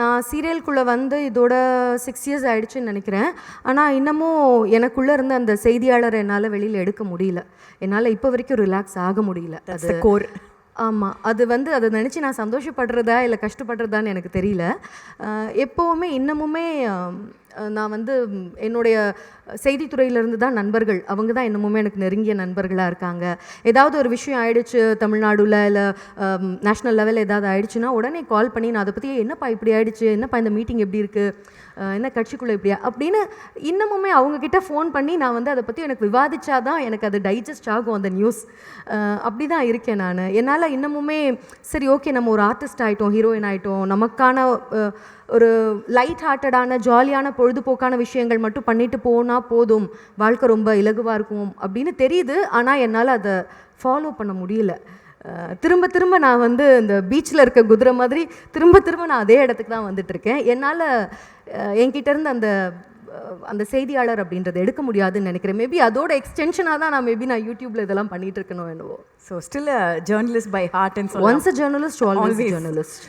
நான் சீரியலுக்குள்ளே வந்து இதோட சிக்ஸ் இயர்ஸ் ஆயிடுச்சுன்னு நினைக்கிறேன். ஆனால் இன்னமும் எனக்குள்ளே இருந்த அந்த செய்தியாளரை என்னால் வெளியில் எடுக்க முடியல. என்னால் இப்போ வரைக்கும் ரிலாக்ஸ் ஆக முடியல. அது கோர் ஆமாம் அது வந்து அதை நினச்சி நான் சந்தோஷப்படுறதா இல்லை கஷ்டப்படுறதான்னு எனக்கு தெரியல. எப்போவுமே இன்னமுமே நான் வந்து என்னுடைய செய்தித்துறையிலேருந்து தான் நண்பர்கள். அவங்க தான் இன்னமுமே எனக்கு நெருங்கிய நண்பர்களாக இருக்காங்க. ஏதாவது ஒரு விஷயம் ஆயிடுச்சு தமிழ்நாடுல இல்லை நேஷ்னல் லெவலில் ஏதாவது ஆயிடுச்சுன்னா உடனே கால் பண்ணி நான் அதை பற்றி என்னப்பா இப்படி ஆயிடுச்சு? என்னப்பா இந்த மீட்டிங் எப்படி இருக்குது என்ன கட்சிக்குள்ளே இப்படியா? அப்படின்னு இன்னமுமே அவங்கக்கிட்ட ஃபோன் பண்ணி நான் வந்து அதை பற்றி எனக்கு விவாதிச்சாதான் எனக்கு அது டைஜஸ்ட் ஆகும் அந்த நியூஸ் அப்படி தான் இருக்கேன் நான். என்னால் இன்னமுமே சரி ஓகே நம்ம ஒரு ஆர்டிஸ்ட் ஆகிட்டோம் ஹீரோயின் ஆகிட்டோம் நமக்கான ஒரு லைட் ஹார்ட்டடான ஜாலியான பொழுதுபோக்கான விஷயங்கள் மட்டும் பண்ணிட்டு போனால் போதும். வாழ்க்கை ரொம்ப இலகுவாக இருக்கும் அப்படின்னு தெரியுது. ஆனால் என்னால் அதை ஃபாலோ பண்ண முடியல. திரும்ப திரும்ப நான் வந்து இந்த பீச்சில் இருக்க குதிரை மாதிரி திரும்ப திரும்ப நான் அதே இடத்துக்கு தான் வந்துட்டு இருக்கேன். என்னால் என்கிட்ட இருந்து அந்த அந்த செய்தியாளர் அப்படின்றத எடுக்க முடியாதுன்னு நினைக்கிறேன். மேபி அதோட எக்ஸ்டென்ஷனாக தான் நான் மேபி நான் யூடியூப்ல இதெல்லாம் பண்ணிட்டு இருக்கணும் என்னவோ. So still journalist by heart and once a journalist always journalist